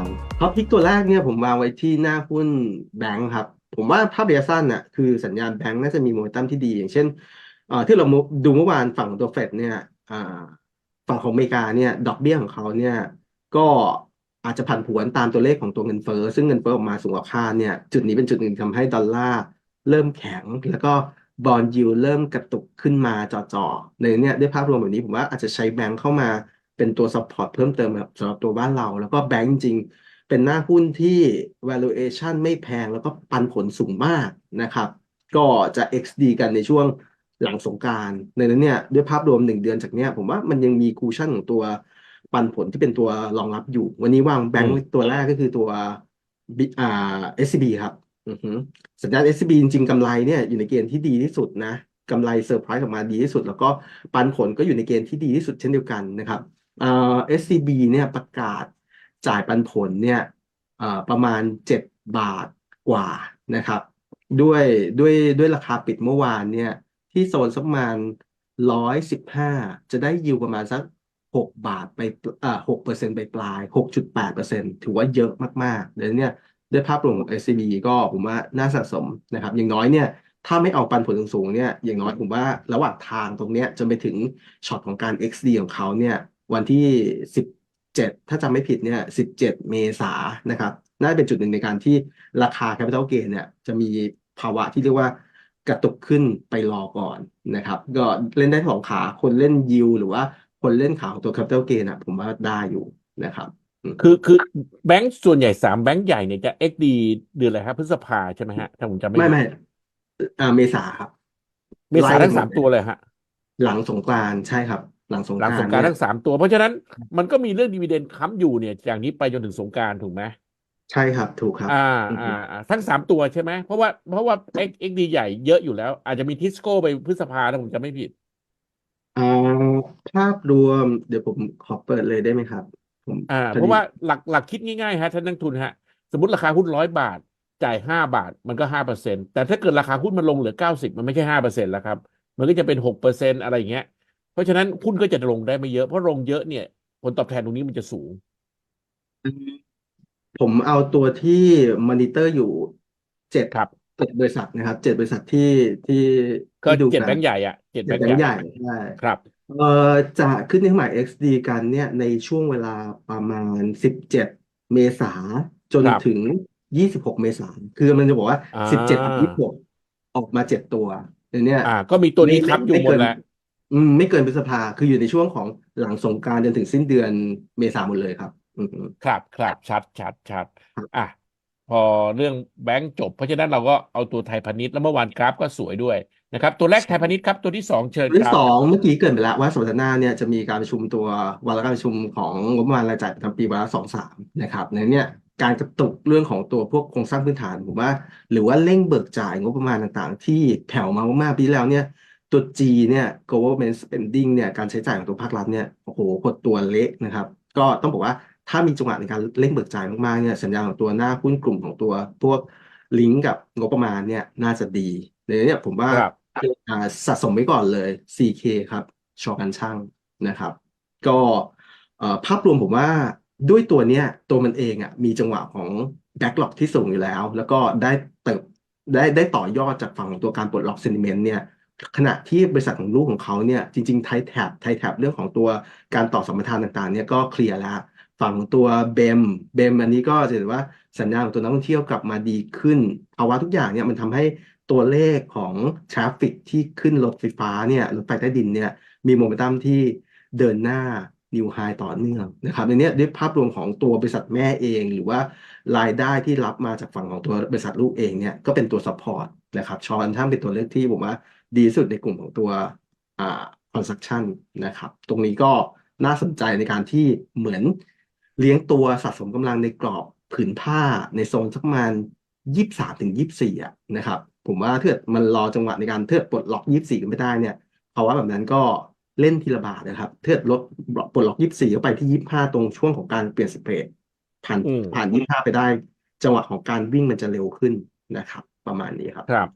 างท็อปพิกตัวแรกเนี่ยผมวางไว้ที่หน้าหุ้นแบงค์ครับ ผมว่าภาพระยะสั้นน่ะคือสัญญาณแบงค์น่าจะมีโมเมนตัมที่ดี อย่างเช่นที่เราดูเมื่อวานฝั่งตัวเฟดเนี่ยฝั่งของอเมริกาเนี่ยดอกเบี้ยของเขาเนี่ยก็อาจจะผันผวนตามตัวเลขของตัวเงินเฟ้อซึ่งเงินเฟ้อออกมาสูงกว่าคาดเนี่ยจุดนี้เป็นจุดหนึ่งทำให้ดอลลาร์เริ่มแข็ง แล้วก็บอลยิวเริ่มกระตุกขึ้นมาจ่อๆในเนี่ยด้วยภาพรวมแบบนี้ผมว่าอาจจะใช้แบงค์เข้ามา เป็นตัวซัพพอร์ตเพิ่มเติมสำหรับตัวบ้านเรา แล้วก็แบงค์จริงๆเป็นหน้าหุ้นที่ valuation ไม่แพงแล้วก็ปันผลสูงมากนะครับ ก็จะ XD กันในช่วงหลังสงกรานต์ในนั้นเนี่ยด้วยภาพรวมหนึ่งเดือนจากเนี้ยผมว่ามันยังมีคูชั่นของตัวปันผลที่เป็นตัวรองรับอยู่ วันนี้วางแบงค์ตัวแรกก็คือตัว B- อ่า SCB ครับอือฮึสัญญาณ SCB จริงๆกำไรเนี่ยอยู่ในเกณฑ์ที่ดีที่สุดนะกำไรเซอร์ไพรส์ออกมาดีที่สุด แล้วก็ปันผลก็อยู่ในเกณฑ์ที่ดีที่สุดเช่นเดียวกันนะครับ เอ่า SCB เนี่ยประกาศจ่ายปันผลเนี่ยประมาณ 7 บาทกว่านะครับด้วยด้วยด้วยราคาปิดเมื่อวานเนี่ยที่โซนสักประมาณร้อยสิบห้าจะได้ยิวประมาณสักหกบาทไปอ่าหกเปอร์เซ็นต์ไปปลายหกจุดแปดเปอร์เซ็นต์ถือว่าเยอะมากๆเดี๋ยวเนี่ยด้วยภาพรวมของ SCB ก็ผมว่าน่าสะสมนะครับ อย่างน้อยเนี่ยถ้าไม่เอาปันผลสูงๆเนี่ยอย่างน้อยผมว่าระหว่างทางตรงเนี้ยจนไปถึงช็อตของการ XD ของเขาเนี่ย วันที่สิบเจ็ดถ้าจำไม่ผิดเนี่ยสิบเจ็ดเมษายนนะครับ น่าจะเป็นจุดหนึ่งในการที่ราคา Capital Gain เนี่ยจะมีภาวะที่เรียกว่ากระตุกขึ้นไปรอก่อนนะครับ ก็เล่นได้สองขา คนเล่นยิวหรือว่าคนเล่นขาของตัว Capital Gain อะผมว่าได้อยู่นะครับอืมคือคือแบงก์ส่วนใหญ่สามแบงก์ใหญ่เนี่ยจะ XD เดือนอะไรครับพฤษภาใช่ไหมฮะถ้าผมจำไม่ไม่ผิดไม่อ่าเมษาครับเมษาทั้งสามตัวเลยฮะ หลังสงกรานต์ใช่ครับ หลังสงหลังกสรางนต์กรานต์เนี่ยทั้งสามตัว เพราะฉะนั้นมันก็มีเรื่องดีเวเดนค้ำอยู่เนี่ยจากนี้ไปจนถึงสงกรานต์ถูกไหมใช่ครับถูกครับอ่าอือฮึอ่าอ่าทั้งสามตัวใช่ไหมเพราะว่าเพราะว่า X XD ใหญ่เยอะอยู่แล้ว อาจจะมีทิสโก้ไปพฤษภาถ้าผมจำไม่ผิดอ่าภาพรวมเดี๋ยวผมขอเปิดเลยได้ไหมครับ ผมอ่าพอเพราะดีว่าหลักหลักคิดง่ายๆฮะท่านนักทุนฮะ สมมติราคาหุ้นร้อยบาทจ่ายห้าบาทมันก็ห้าเปอร์เซ็นต์แต่ถ้าเกิดราคาหุ้นมันลงเหลือเก้าสิบมันไม่ใช่ห้าเปอร์เซ็นต์แล้วครับ มันก็จะเป็นหกเปอร์เซ็นต์อะไรอย่างเงี้ย เพราะฉะนั้นหุ้นก็จะลงได้ไม่เยอะ เพราะลงเยอะเนี่ย ผลตอบแทนตรงนี้มันจะสูง ผมเอาตัวที่มอนิเตอร์อยู่เจ็ดครับ เจ็ดบริษัทนะครับเจ็ดบริษัทที่ที่ก็ที่ดูเจ็ดกัแบนงก์ใหญ่อะเจ็ดเจ็แบดงก์แบงใหญ่ค์ใหญ่ใช่ครับ เอ่อจะขึ้นในเครื่องหมาย XD กันเนี่ยในช่วงเวลาประมาณ17เมษาจนครับถึง26เมษาคือมันจะบอกว่าอ่า17กับ26ออกมาเจ็ดตัวเดี๋ยวเนี้ย อ่า ก็มีตัวนี้ไม่ค้ำอยู่ไม่หมดเกินแล้ว อืม ไม่เกินพฤษภา คืออยู่ในช่วงของหลังสงกรานต์จนถึงสิ้นเดือนเมษาหมดเลยครับ อืม ครับครับชัดชัดชัดครับ อะพอเรื่องแบงก์จบ เพราะฉะนั้นเราก็เอาตัวไทยพาณิชย์แล้วเมื่อวานกราฟก็สวยด้วยนะครับตัวแรกไทยพาณิชย์ครับตัวที่สองเชิญตัวคที่รับ สองเมื่อกี้เกรินไปแล้วว่าสัปดาห์หน้าเนี่ยจะมีการประชุมตัววาระการประชุมของงบประมาณรายจ่ายประจำปีวาระสองสามนะครับในเนี้ยการกระตุกเรื่องของตัวพวกโครงสร้างพื้นฐานผมว่า หรือว่าเร่งเบิกจ่ายงบประมาณต่างๆ ที่แผ่วมามากๆปีที่แล้วเนี่ย ตัว G เนี่ย government spending เนี่ย การใช้จ่ายของตัวภาครัฐเนี่ย โอ้โหหดตัวเละนะครับ ก็ต้องบอกว่าถ้ามีจังหวะในการเร่งเบิกจ่ายมากๆเนี่ย สัญญาณของตัวหน้าหุ้นกลุ่มของตัวพวกลิงก์กับงบประมาณเนี่ย น่าจะดีในนี้เนี่ยผมว่าครับอ่าสะสมไว้ก่อนเลย CK ครับ ชอกันช่างนะครับ ก็เอ่อภาพรวมผมว่าด้วยตัวเนี้ยตัวมันเองอะมีจังหวะของแบ็กหลอกที่สูงอยู่แล้ว แล้วก็ได้เติบได้ได้ต่อยอดจากฝั่งของตัวการปลดล็อกเซนิเมนต์เนี่ย ขณะที่บริษัทของลูกของเขาเนี่ยจริงๆไทแท็บไทแท็บเรื่องของตัวการต่อสัมปทานต่างๆเนี่ยก็เคลียร์แล้วฝั่งตัวเบมเบมอันนี้ก็จะเห็นว่าสัญญาณของตัวนักท่องเที่ยวกลับมาดีขึ้นภาวะทุกอย่างเนี่ยมันทำให้ตัวเลขของทราฟฟิกที่ขึ้นรถไฟฟ้าเนี่ยรถไฟใต้ดินเนี่ยมีโมเมนตัมที่เดินหน้านิวไฮต่อเนื่องนะครับในนี้ด้วยภาพรวมของตัวบริษัทแม่เอง หรือว่ารายได้ที่รับมาจากฝั่งของตัวบริษัทลูกเองเนี่ยก็เป็นตัวซัพพอร์ตนะครับชอนท่ามเป็นตัวเลือกที่ผมว่า ดีที่สุดในกลุ่มของตัวอ่า construction นะครับ ตรงนี้ก็น่าสนใจในการที่เหมือนเลี้ยงตัวสะสมกำลังในกรอบผืนผ้าในโซนสักประมาณยี่สิบสามถึงยี่สิบสี่อะนะครับ ผมว่าถ้าเกิดมันรอจังหวะในการเทือปลดล็อกยี่สิบสี่กันไม่ได้เนี่ยภาวะแบบนั้นก็เล่นทีละบาทนะครับ เทือลดปลดล็อกยี่สิบสี่เข้าไปที่ยี่สิบห้าตรงช่วงของการเปลี่ยนสเปรดผ่านอืมผ่านยี่สิบห้าไปได้ จังหวะของการวิ่งมันจะเร็วขึ้นนะครับ ประมาณนี้ครับครับ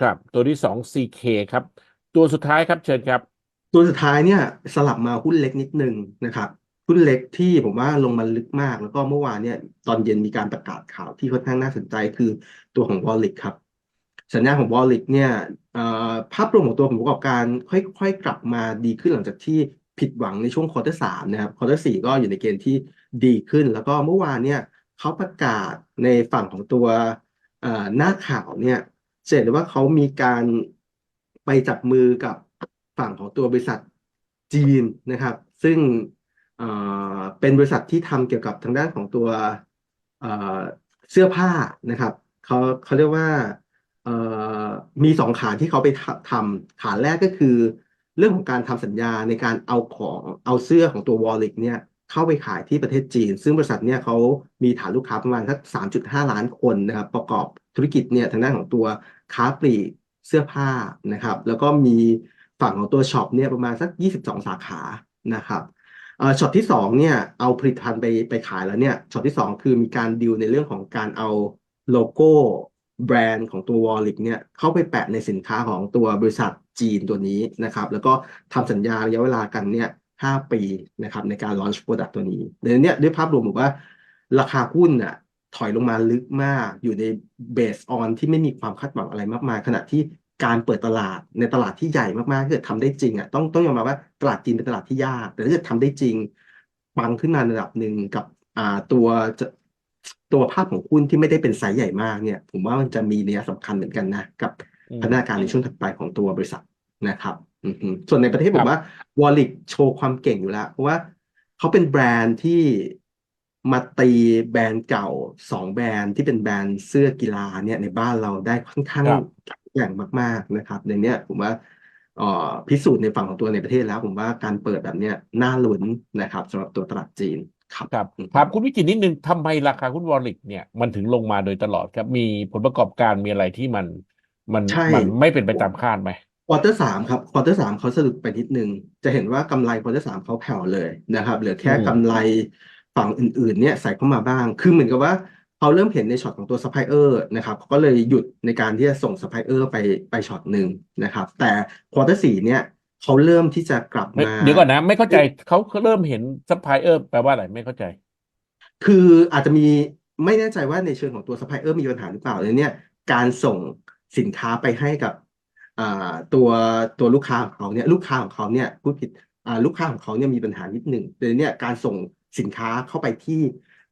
ครับ ตัวที่สอง CK ครับ ตัวสุดท้ายครับเชิญครับ ตัวสุดท้ายเนี่ยสลับมาหุ้นเล็กนิดนึงนะครับหุ้นเล็กที่ผมว่าลงมาลึกมาก แล้วก็เมื่อวานเนี่ยตอนเย็นมีการประกาศข่าวที่ค่อนข้างน่าสนใจคือตัวของวอลลิกครับ สัญญาของวอลลิกเนี่ยภาพรวมของตัวของประกอบการค่อยๆกลับมาดีขึ้นหลังจากที่ผิดหวังในช่วงควอเตอร์สามนะครับควอเตอร์สี่ก็อยู่ในเกณฑ์ที่ดีขึ้น แล้วก็เมื่อวานเนี่ยเขาประกาศในฝั่งของตัวหน้าข่าวเนี่ย จะเห็นได้ว่าเขามีการไปจับมือกับฝั่งของตัวบริษัทจีนนะครับ ซึ่งเป็นบริษัทที่ทำเกี่ยวกับทางด้านของตัวเสื้อผ้านะครับเขาเขาเรียกว่ามีสองขาที่เขาไปทำขาแรกก็คือ เรื่องของการทำสัญญาในการเอาของเอาเสื้อของตัววอลลิกเนี่ยเข้าไปขายที่ประเทศจีน ซึ่งบริษัทเนี่ยเขามีฐานลูกค้าประมาณสักสามจุดห้าล้านคนนะครับ ประกอบธุรกิจเนี่ยทางด้านของตัว ค้าปลีกเสื้อผ้านะครับ แล้วก็มีฝั่งของตัวช็อปเนี่ยประมาณสักยี่สิบสองสาขานะครับช็อตที่สองเนี่ยเอาผลิตภัณฑ์ไปไปขายแล้วเนี่ยช็อตที่สองคือมีการดีลในเรื่องของการเอาโลโก้แบรนด์ของตัววอลลิกเนี่ยเข้าไปแปะในสินค้าของตัวบริษัทจีนตัวนี้นะครับ แล้วก็ทำสัญญาระยะเวลากันเนี่ยห้าปีนะครับในการ launch product ตัวนี้ในนี้ด้วยภาพรวมผมว่าราคาหุ้นน่ะ ถอยลงมาลึกมากอยู่ในเบสออนที่ไม่มีความคาดหวังอะไรมากมาย ขณะที่การเปิดตลาดในตลาดที่ใหญ่มากๆถ้าเกิดทำได้จริงอะต้องต้องยอมรับว่าตลาดจีนเป็นตลาดที่ยาก แต่ถ้าเกิดทำได้จริงปังขึ้นมาในระดับหนึ่งกับอ่าตัวจะตัวภาพของหุ้นที่ไม่ได้เป็นไซส์ใหญ่มากเนี่ย ผมว่ามันจะมีนัยสำคัญเหมือนกันนะ กับอืมพัฒนาการในช่วงถัดไปของตัวบริษัทนะครับอือฮึส่วนในประเทศคผรับมว่าวอลลิกโชว์ความเก่งอยู่แล้ว เพราะว่าเขาเป็นแบรนด์ที่ มาตีแบรนด์เก่าสองแบรนด์ที่เป็นแบรนด์เสื้อกีฬาเนี่ยในบ้านเราได้ค่อนข้างครับ แข็งแกร่งมาก ๆนะครับ ในเนี้ยผมว่าเอ่อพิสูจน์ในฝั่งของตัวในประเทศแล้ว ผมว่าการเปิดแบบเนี้ยน่าลุ้นนะครับสำหรับตัวตลาดจีนครับ ครับอืมถามคุณวิจิตรนิดนึงทำไมราคาหุ้นวอลลิกเนี่ยมันถึงลงมาโดยตลอดครับ มีผลประกอบการมีอะไรที่มัน มันใช่ มันไม่เป็นไปตามคาดไหม ควอเตอร์สามครับควอเตอร์สามเขาสะดุดไปนิดนึง จะเห็นว่ากำไรควอเตอร์สามเขาแผ่วเลยนะครับ เหลือแค่อืม กำไร ฝั่งอื่นๆเนี่ยใส่เข้ามาบ้าง คือเหมือนกับว่าเขาเริ่มเห็นในช็อตของตัวซัพพลายเออร์นะครับเขาก็เลยหยุดในการที่จะส่งซัพพลายเออร์ไปไปช็อตหนึ่งนะครับ แต่ควอเตอร์สี่เนี่ยเขาเริ่มที่จะกลับไม่มาเดี๋ยวก่อนนะไม่เข้าใจเขาเริ่มเห็นซัพพลายเออร์แปลว่าอะไรไม่เข้าใจ คืออาจจะมีไม่แน่ใจว่าในเชิงของตัวซัพพลายเออร์มีปัญหาหรือเปล่าเลยเนี่ยการส่งสินค้าไปให้กับอ่าตัวตัวลูกค้าของเขาเนี่ยลูกค้าของเขาเนี่ยพูดผิดอ่าลูกค้าของเขาเนี่ยมีปัญหานิดหนึ่งเลยเนี่ยการส่ง สินค้าเข้าไปที่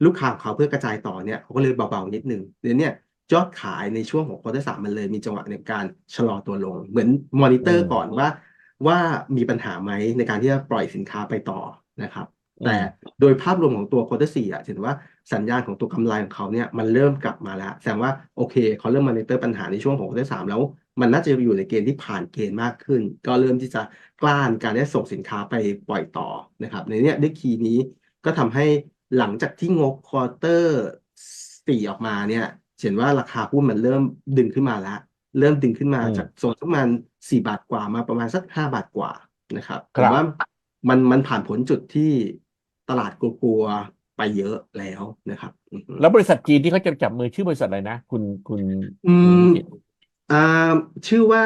ลูกค้าของเขาเพื่อกระจายต่อเนี่ยเขาก็เลยเบาๆนิดหนึ่งเลยเนี่ยยอดขายในช่วงของควอเตอร์สามมันเลยมีจังหวะในการชะลอตัวลง เหมือนมอนิเตอร์อืมก่อนว่า ว่ามีปัญหาไหมในการที่จะปล่อยสินค้าไปต่อนะครับอืแต่มโดยภาพรวมของตัวควอเตอร์สี่อะเห็นว่าสัญญาณของตัวกำไรของเขาเนี่ยมันเริ่มกลับมาแล้ว แสดงว่าโอเคเขาเริ่มมอนิเตอร์ปัญหาในช่วงของควอเตอร์สามแล้ว มันน่าจะอยู่ในเกณฑ์ที่ผ่านเกณฑ์มากขึ้น ก็เริ่มที่จะกล้านการได้ส่งสินค้าไปปล่อยต่อนะครับ ในเนี้ยด้วยคีย์นี้ ก็ทำให้หลังจากที่งบควอเตอร์สี่ออกมาเนี่ยเห็นว่าราคาหุ้นมันเริ่มดึงขึ้นมาแล้ว เริ่มดึงขึ้นมาอืมจากโซนประมาณสี่บาทกว่ามาประมาณสักห้าบาทกว่านะครับคผรัมบ ว่ามันมันผ่านผลจุดที่ตลาดกลัวๆไปเยอะแล้วนะครับอือฮึ แล้วบริษัทจีนที่เขาจะจับมือชื่อบริษัทอะไรนะ คุณคุณอืคุณมวิจิตรอ่าชื่อว่า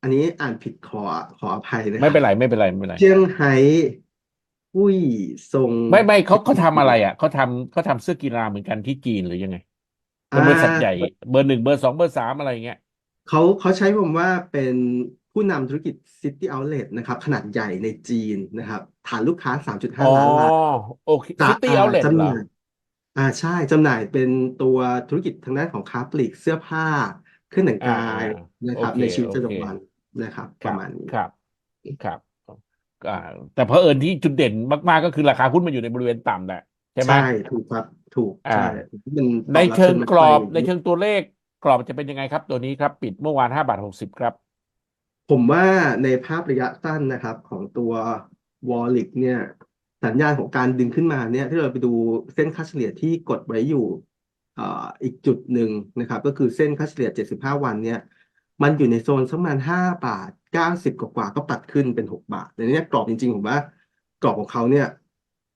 อันนี้อ่านผิดขอขออภัยนะคไม่รับเป็นไรไม่เป็นไรไม่เป็นไร เจียงไฮ้ หุ้ยทรงไม่ไม่เขาเขาทำอะไรอะเขาทำเขาทำเสื้อกีฬาเหมือนกันที่จีนหรือยังไงเป็นอ่าบริษัทใหญ่เบอร์หนึ่งเบอร์สองเบอร์สามอะไรอย่างเงี้ยเขาเขาใช้ผมว่าเป็นผู้นำธุรกิจ City Outlet นะครับ ขนาดใหญ่ในจีนนะครับ ฐานลูกค้า 3.5อ๋อล้านรายโอเคจะซิตี้อ่าเอาเลทจำหเหรอน่ายอ่าใช่จำหน่ายเป็นตัวธุรกิจทางด้านของค้าปลีกเสื้อผ้า เครื่องแต่งอ่ากายอ่านะครับโอเคในชีวิตโอประเคจำวันนะครับคปรัระบมาณนี้ครับ ครับ อ่าแต่เพอเอิญที่จุดเด่นมากๆก็คือราคาหุ้นมันอยู่ในบริเวณต่ำแหละใช่ไหม ใช่ถูกครับถูกอ่า ใช่มันตในอบรับเชิงเชิงกรอบไฟในเชิงตัวเลขกรอบจะเป็นยังไงครับ ตัวนี้ครับ ปิดเมื่อวานห้าบาทหกสิบครับ ผมว่าในภาพระยะสั้นนะครับ ของตัววอลลิกเนี่ย สัญญาณของการดึงขึ้นมาเนี่ยที่เราไปดูเส้นค่าเฉลี่ยที่กดไว้อยู่เอ่ออีกจุดหนึ่งนะครับ ก็คือเส้นค่าเฉลี่ย 75 วันเนี่ย มันอยู่ในโซนสักประมาณ5บาท90กว่าๆก็ปัดขึ้นเป็น6บาทในนี้กรอบจริงๆผมว่ากรอบของเขาเนี่ย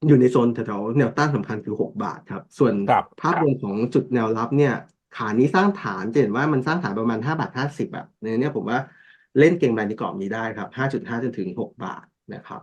อยู่ในโซนแถวๆแนวต้านสำคัญคือ6บาทครับ ส่วนครับภาพรวมของจุดแนวรับเนี่ยขานี้สร้างฐานจะเห็นว่ามันสร้างฐานประมาณ5บาท50แบบในนี้ผมว่าเล่นเก็งกำไรในกรอบนี้ได้ครับ5.5จนถึง6บาทนะครับ